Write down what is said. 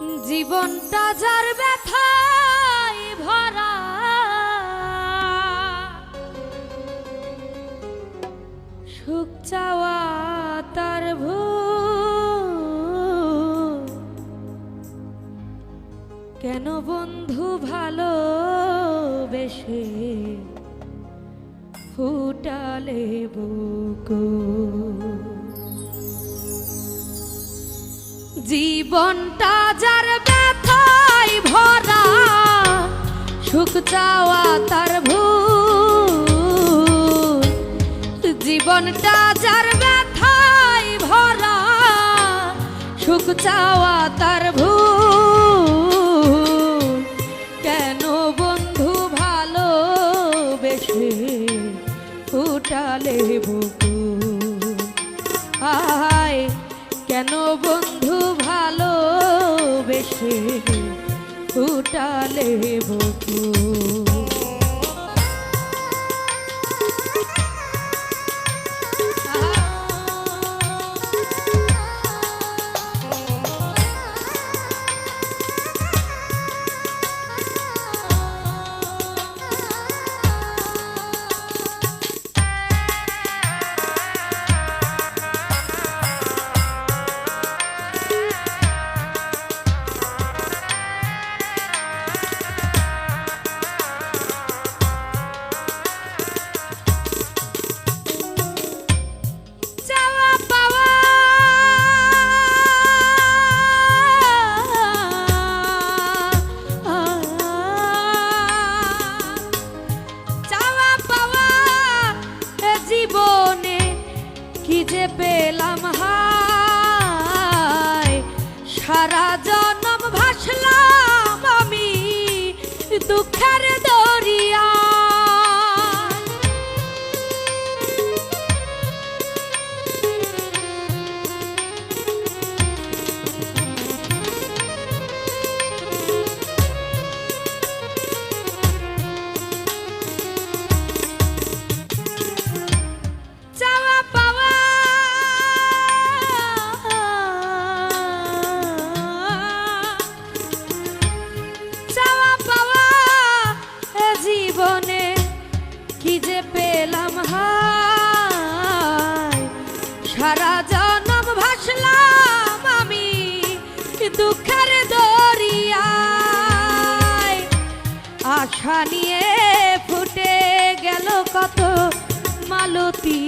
জীবনটা যার ব্যথায় ভরা। সুখ চাওয়া তার ভুল। কেন বন্ধু ভালো বেশে ফুটালে বুকু? জীবনটা যার ব্যথায় ভরা, সুখ চাওয়া তার ভুল। জীবনটা যার ব্যথায় ভরা, সুখ চাওয়া তার ভুল। কেন বন্ধু ভালো বেশে ফুটালে বুকুল? আয়, কেন বন্ধু বেশে ফুটালে বকুল। যে পেলাম হায় পেলাম সারা জনম ভাসলাম আমি দুঃখের আশা নিয়ে ফুটে গেল কত মালতী